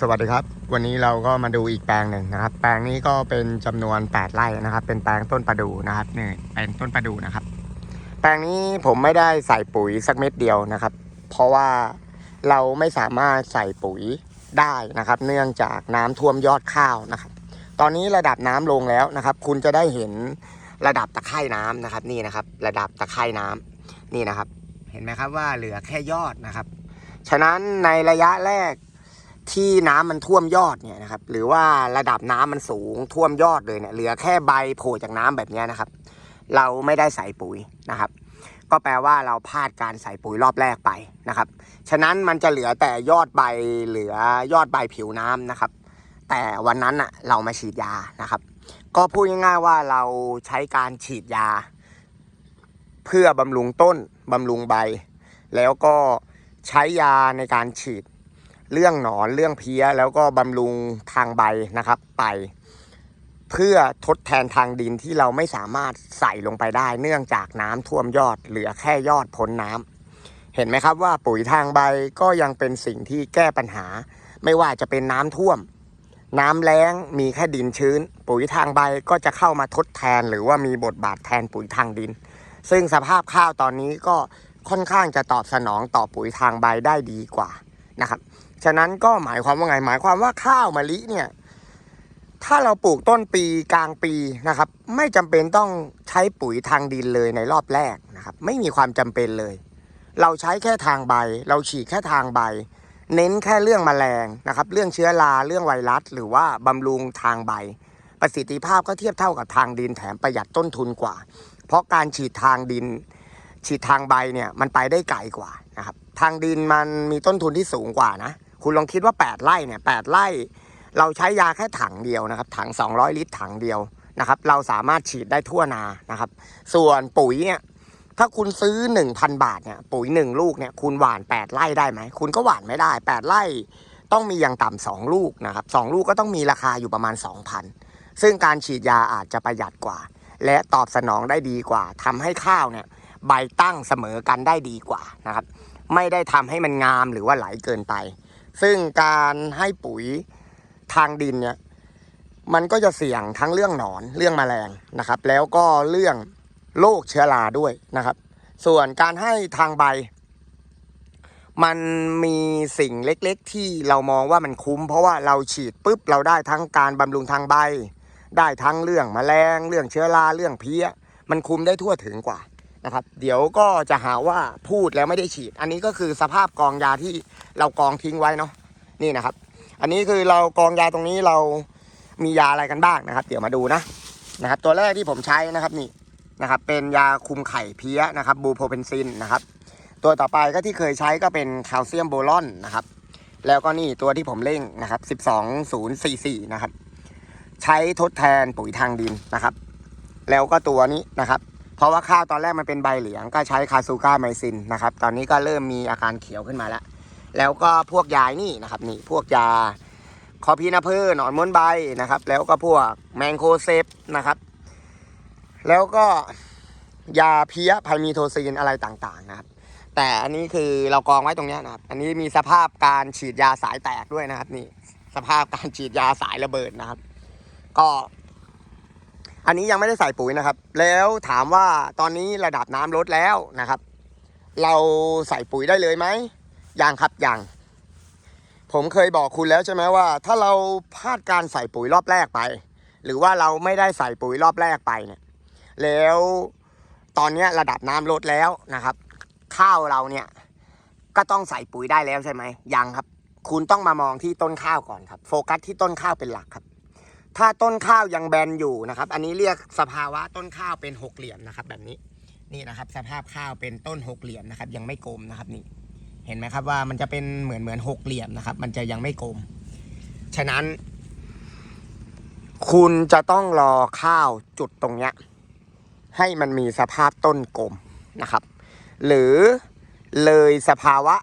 สวัสดีครับ วันนี้เราก็มาดูอีกแปลงหนึ่งนะครับ แปลงนี้ก็เป็นจำนวน 8 ไร่นะครับ เป็นแปลงต้นประดูนะครับนี่เป็นต้นประดูนะครับ แปลงนี้ผมไม่ได้ใส่ปุ๋ยสักเม็ดเดียวนะครับ เพราะว่าเราไม่สามารถใส่ปุ๋ยได้นะครับ เนื่องจากน้ำท่วมยอดข้าวนะครับ ตอนนี้ระดับน้ำลงแล้วนะครับ คุณจะได้เห็นระดับตะไคร่น้ำนะครับ นี่นะครับ ระดับตะไคร่น้ำนี่นะครับ เห็นไหมครับว่าเหลือแค่ยอดนะครับ ฉะนั้นในระยะแรก ที่น้ำมันท่วมยอดเนี่ยนะครับหรือว่าระดับน้ำมันสูงท่วมยอดเลยเนี่ยเหลือแค่ใบโผล่จากน้ำแบบนี้นะครับ เราไม่ได้ใส่ปุ๋ยนะครับ ก็แปลว่าเราพลาดการใส่ปุ๋ยรอบแรกไปนะครับ ฉะนั้นมันจะเหลือแต่ยอดใบเหลือยอดใบผิวน้ำนะครับ แต่วันนั้นอะเรามาฉีดยานะครับ ก็พูดง่ายๆว่าเราใช้การฉีดยา เพื่อบำรุงต้นบำรุงใบ แล้วก็ใช้ยาในการฉีด เรื่องหนอนเรื่องเพี้ย แล้วก็บำรุงทางใบนะครับ ไป เพื่อทดแทนทางดินที่เราไม่สามารถใส่ลงไปได้ เนื่องจากน้ำท่วมยอดเหลือแค่ยอดพ้นน้ำเห็นไหมครับว่าปุ๋ยทางใบก็ยังเป็นสิ่งที่แก้ปัญหา ไม่ว่าจะเป็นน้ำท่วม น้ำแล้งมีแค่ดินชื้น ปุ๋ยทางใบก็จะเข้ามาทดแทนหรือว่ามีบทบาทแทนปุ๋ยทางดิน ซึ่งสภาพข้าวตอนนี้ก็ค่อนข้างจะตอบสนองต่อปุ๋ยทางใบได้ดีกว่า นะครับ ฉะนั้นก็หมายความว่าไง หมายความว่าข้าวมะลิเนี่ย ถ้าเราปลูกต้นปีกลางปีนะครับ ไม่จำเป็นต้องใช้ปุ๋ยทางดินเลยในรอบแรกนะครับ ไม่มีความจำเป็นเลย เราใช้แค่ทางใบ เราฉีดแค่ทางใบ เน้นแค่เรื่องแมลงนะครับ เรื่องเชื้อราเรื่องไวรัส หรือว่าบำรุงทางใบ ประสิทธิภาพก็เทียบเท่ากับทางดินแถมประหยัดต้นทุนกว่า เพราะการฉีดทางดินฉีดทางใบเนี่ยมันไปได้ไกลกว่านะครับ ทางดินมันมีต้นทุนที่สูงกว่านะ คุณลองคิดว่า 8ไร่เนี่ยแไร่ เราใช้ยาแค่ถังเดียวนะครับ ถัง 200 ลิตรถังเดียวนะครับ เราสามารถฉีดได้ทั่วนานะครับ ส่วนปุ๋ยเนี่ยถ้าคุณซื้อ 1,000 บาทเนี่ยปุ๋ย 1 ลูกเนี่ยคุณหว่าน 8ไร่ได้ไหม คุณก็หว่านไม่ได้ 8ไร่ต้องมีอย่างต่ำสองลูกนะครับสองลูกก็ต้องมีราคาอยู่ประมาณ 2,000 ซึ่งการฉีดยาอาจจะประหยัดกว่า และตอบสนองได้ดีกว่าทำให้ข้าวเนี่ยใบตั้งเสมอกันได้ดีกว่านะครับ ไม่ได้ทำให้มันงามหรือว่าไหลเกินไป ซึ่งการให้ปุ๋ยทางดินเนี่ยมันก็จะเสี่ยงทั้งเรื่องหนอนเรื่องแมลงนะครับ แล้วก็เรื่องโรคเชื้อราด้วยนะครับ ส่วนการให้ทางใบ มันมีสิ่งเล็กๆ ที่เรามองว่ามันคุ้ม เพราะว่าเราฉีดปุ๊บเราได้ทั้งการบำรุงทางใบ ได้ทั้งเรื่องแมลง เรื่องเชื้อราเรื่องเพี้ย มันคุ้มได้ทั่วถึงกว่า นะครับ เดี๋ยวก็จะหาว่าพูดแล้วไม่ได้ฉีด อันนี้ก็คือสภาพกองยาที่เรากองทิ้งไว้เนาะนี่นะครับ อันนี้คือเรากองยาตรงนี้เรามียาอะไรกันบ้างนะครับ เดี๋ยวมาดูนะนะครับ ตัวแรกที่ผมใช้นะครับนี่นะครับ เป็นยาคุมไข่เพี้ยนะครับบูโพเพนซินนะครับ ตัวต่อไปก็ที่เคยใช้ก็เป็นแคลเซียมโบรอนนะครับ แล้วก็นี่ตัวที่ผมเร่งนะครับ12044นะครับ ใช้ทดแทนปุ๋ยทางดินนะครับ แล้วก็ตัวนี้นะครับ เพราะว่าข้าวตอนแรกมันเป็นใบเหลืองก็ใช้คาซูก้าไมซินนะครับ ตอนนี้ก็เริ่มมีอาการเขียวขึ้นมาแล้ว แล้วก็พวกยานี่นะครับนี่พวกยาคอพีนาเพอร์หนอนม้วนใบนะครับ แล้วก็พวกแมงโคเซปนะครับ แล้วก็ยาเพี้ยไพมีโทซีนอะไรต่างๆนะครับ แต่อันนี้คือเรากองไว้ตรงนี้นะครับ อันนี้มีสภาพการฉีดยาสายแตกด้วยนะครับ นี่สภาพการฉีดยาสายระเบิดนะครับ ก็ อันนี้ยังไม่ได้ใส่ปุ๋ยนะครับ แล้วถามว่าตอนนี้ระดับน้ำลดแล้วนะครับ เราใส่ปุ๋ยได้เลยไหมยังครับยังผมเคยบอกคุณแล้วใช่ไหมว่า ถ้าเราพลาดการใส่ปุ๋ยรอบแรกไป หรือว่าเราไม่ได้ใส่ปุ๋ยรอบแรกไปเนี่ยแล้วตอนนี้ระดับน้ำลดแล้วนะครับ ข้าวเราเนี่ยก็ต้องใส่ปุ๋ยได้แล้วใช่ไหมยังครับ คุณต้องมามองที่ต้นข้าวก่อนครับ โฟกัสที่ต้นข้าวเป็นหลักครับ ถ้าต้นข้าวยังแบนอยู่นะครับ อันนี้เรียกสภาวะต้นข้าวเป็นหกเหลี่ยมนะครับ แบบนี้นี่นะครับ สภาพข้าวเป็นต้นหกเหลี่ยมนะครับ ยังไม่กลมนะครับนี่ เห็นไหมครับว่ามันจะเป็นเหมือนเหมือนหกเหลี่ยมนะครับ มันจะยังไม่กลม ฉะนั้น คุณจะต้องรอข้าวจุดตรงเนี้ยให้มันมีสภาพต้นกลมนะครับ หรือเลยสภาวะ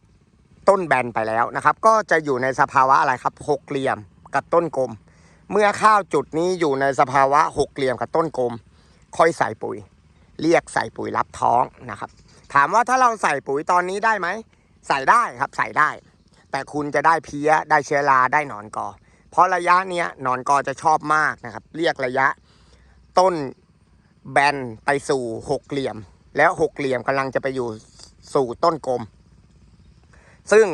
ต้นแบนไปแล้วนะครับ ก็จะอยู่ในสภาวะอะไรครับหกเหลี่ยมกับต้นกลม เมื่อข้าวจุดนี้อยู่ในสภาวะหกเหลี่ยมกับต้นกลม ค่อยใส่ปุ๋ย เรียกใส่ปุ๋ยรับท้องนะครับ ถามว่าถ้าเราใส่ปุ๋ยตอนนี้ได้ไหม ใส่ได้ครับใส่ได้ แต่คุณจะได้เพี้ยได้เชื้อราได้หนอนกอ เพราะระยะเนี้ยหนอนกอจะชอบมากนะครับ เรียกระยะต้นแบนไปสู่หกเหลี่ยม แล้วหกเหลี่ยมกำลังจะไปอยู่สู่ต้นกลม ซึ่ง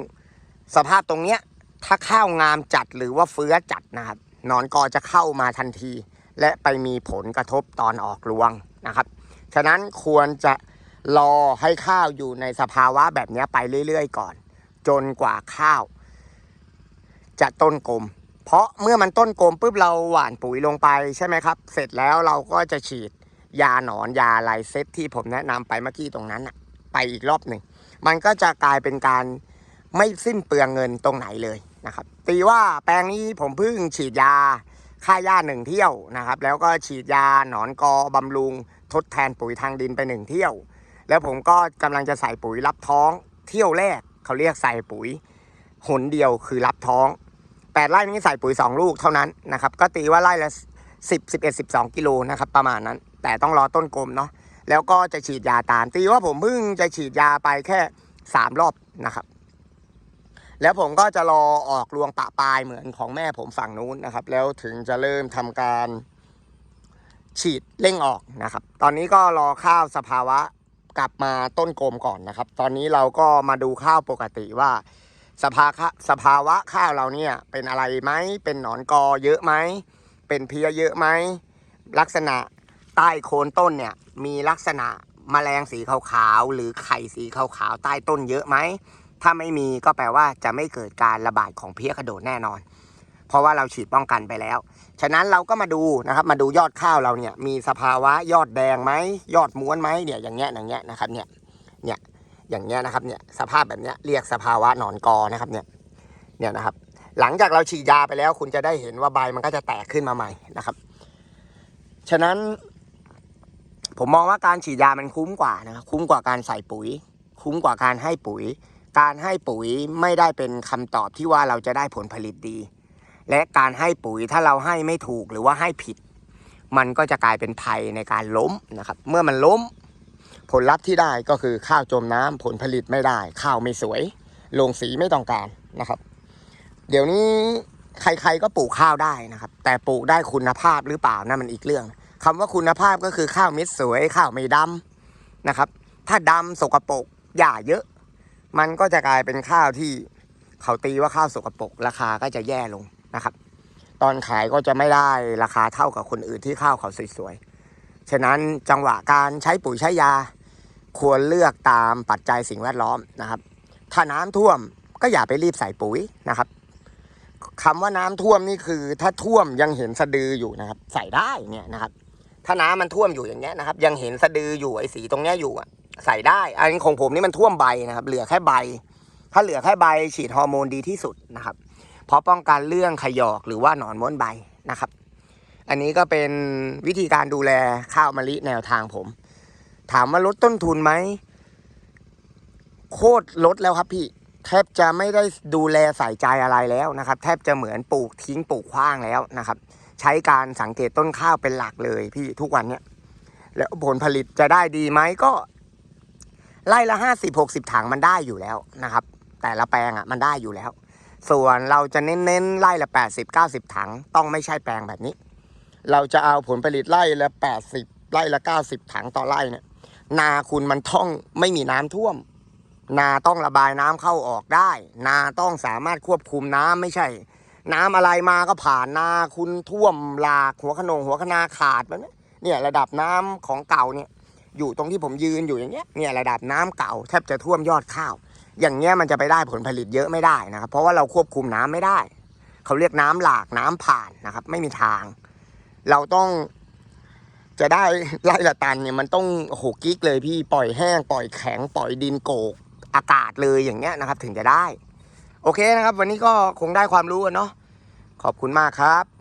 สภาพตรงเนี้ยถ้าข้าวงามจัดหรือว่าเฟื้อจัดนะครับ หนอนกอจะเข้ามาทันที และไปมีผลกระทบตอนออกรวงนะครับ ฉะนั้นควรจะรอให้ข้าวอยู่ในสภาวะแบบนี้ไปเรื่อยๆ ก่อน จนกว่าข้าว จะต้นกลม เพราะเมื่อมันต้นกลมปุ๊บเราหว่านปุ๋ยลงไปใช่ไหมครับ เสร็จแล้วเราก็จะฉีดยาหนอนยาไรเซตที่ผมแนะนำไปเมื่อกี้ตรงนั้นน่ะไปอีกรอบหนึ่ง มันก็จะกลายเป็นการไม่สิ้นเปลืองเงินตรงไหนเลย นะครับ ตีว่าแปลงนี้ผมเพิ่งฉีดยาฆ่าหญ้าหนึ่งเที่ยวนะครับ แล้วก็ฉีดยาหนอนกอบำรุงทดแทนปุ๋ยทางดินไปหนึ่งเที่ยว แล้วผมก็กำลังจะใส่ปุ๋ยรับท้องเที่ยวแรกเขาเรียกใส่ปุ๋ยหนเดียวคือรับท้องแปดไร่นี้ใส่ปุ๋ยสองลูกเท่านั้นนะครับ ก็ตีว่าไร่ละสิบสิบเอ็ดสิบสองกิโลนะครับประมาณนั้น แต่ต้องรอต้นกลมเนาะแล้วก็จะฉีดยาตามตีว่าผมเพิ่งจะฉีดยาไปแค่สามรอบนะครับ แล้วผมก็จะรอออกรวงปะปลายเหมือนของแม่ผมฝั่งนู้นนะครับ แล้วถึงจะเริ่มทำการฉีดเร่งออกนะครับ ตอนนี้ก็รอข้าวสภาวะกลับมาต้นกลมก่อนนะครับ ตอนนี้เราก็มาดูข้าวปกติว่า สภาคะสภาวะข้าวเราเนี่ยเป็นอะไรไหม เป็นหนอนกอเยอะไหม เป็นเพี้ยเยอะไหม ลักษณะใต้โคนต้นเนี่ยมีลักษณะแมลงสีขาวๆหรือไข่สีขาวๆใต้ต้นเยอะไหม ถ้าไม่มีก็แปลว่าจะไม่เกิดการระบาดของเพี้ยกระโดดแน่นอน เพราะว่าเราฉีดป้องกันไปแล้ว ฉะนั้นเราก็มาดูนะครับ มาดูยอดข้าวเราเนี่ยมีสภาวะยอดแดงไหมยอดม้วนไหมเนี่ยอย่างเงี้ยอย่างเงี้ยนะครับเนี่ยเนี่ยอย่างเงี้ยนะครับเนี่ยสภาพแบบเนี้ยเรียกสภาวะหนอนกอนะครับเนี่ยเนี่ยนะครับ หลังจากเราฉีดยาไปแล้ว คุณจะได้เห็นว่าใบมันก็จะแตกขึ้นมาใหม่นะครับ ฉะนั้น ผมมองว่าการฉีดยามันคุ้มกว่านะครับคุ้มกว่าการใส่ปุ๋ย คุ้มกว่าการให้ปุ๋ย การให้ปุ๋ยไม่ได้เป็นคำตอบที่ว่าเราจะได้ผลผลิตดี และการให้ปุ๋ยถ้าเราให้ไม่ถูกหรือว่าให้ผิด มันก็จะกลายเป็นภัยในการล้มนะครับ เมื่อมันล้ม ผลลัพธ์ที่ได้ก็คือข้าวจมน้ำผลผลิตไม่ได้ ข้าวไม่สวย ลงสีไม่ต้องการนะครับ เดี๋ยวนี้ใครๆก็ปลูกข้าวได้นะครับ แต่ปลูกได้คุณภาพหรือเปล่านั่นมันอีกเรื่องคำว่าคุณภาพก็คือข้าวเม็ดสวย ข้าวไม่ดำนะครับ ถ้าดำสกปรกหญ้าเยอะ มันก็จะกลายเป็นข้าวที่เขาตีว่าข้าวสกปรกราคาก็จะแย่ลงนะครับ ตอนขายก็จะไม่ได้ราคาเท่ากับคนอื่นที่ข้าวเขาสวยๆ ฉะนั้นจังหวะการใช้ปุ๋ยใช้ยา ควรเลือกตามปัจจัยสิ่งแวดล้อมนะครับ ถ้าน้ำท่วมก็อย่าไปรีบใส่ปุ๋ยนะครับคำว่าน้ำท่วมนี่คือ ถ้าท่วมยังเห็นสะดืออยู่นะครับ ใส่ได้เนี่ยนะครับ ถ้าน้ำมันท่วมอยู่อย่างเงี้ยนะครับ ยังเห็นสะดืออยู่ไอ้สีตรงเนี้ยอยู่อะ ใส่ได้ อันนี้ของผมนี่มันท่วมใบนะครับ เหลือแค่ใบ ถ้าเหลือแค่ใบฉีดฮอร์โมนดีที่สุดนะครับ เพราะป้องกันเรื่องขยอกหรือว่าหนอนม้วนใบนะครับ อันนี้ก็เป็นวิธีการดูแลข้าวมะลิแนวทางผม ถามว่าลดต้นทุนไหมโคตรลดแล้วครับพี่ แทบจะไม่ได้ดูแลใส่ใจอะไรแล้วนะครับ แทบจะเหมือนปลูกทิ้งปลูกขว้างแล้วนะครับ ใช้การสังเกตต้นข้าวเป็นหลักเลยพี่ทุกวันเนี้ยแล้วผลผลิตจะได้ดีไหมก็ ไล่ละห้าสิบหกสิบถังมันได้อยู่แล้วนะครับ แต่ละแปลงอะมันได้อยู่แล้ว ส่วนเราจะเน้นๆไล่ละแปดสิบเก้าสิบถัง ต้องไม่ใช่แปลงแบบนี้ เราจะเอาผลผลิตไล่ละแปดสิบไล่ละเก้าสิบถังต่อไร่เนี่ย นาคุณมันต้องไม่มีน้ำท่วม นาต้องระบายน้ำเข้าออกได้ นาต้องสามารถควบคุมน้ำไม่ใช่ น้ำอะไรมาก็ผ่านนาคุณท่วมหลากหัวขนงหัวคนาขาดแบบนี้เนี่ยระดับน้ำของเก่าเนี่ย อยู่ตรงที่ผมยืนอยู่อย่างเงี้ยเนี่ยระดับน้ำเก่าแทบจะท่วมยอดข้าว อย่างเงี้ยมันจะไปได้ผลผลิตเยอะไม่ได้นะครับ เพราะว่าเราควบคุมน้ำไม่ได้ เขาเรียกน้ำหลากน้ำผ่านนะครับ ไม่มีทาง เราต้อง จะได้ไล่ละตันเนี่ยมันต้องโหกิ๊กเลยพี่ปล่อยแห้งปล่อยแข็งปล่อยดินโกกอากาศเลยอย่างเงี้ยนะครับ ถึงจะได้ โอเคนะครับ วันนี้ก็คงได้ความรู้กันเนาะขอบคุณมากครับ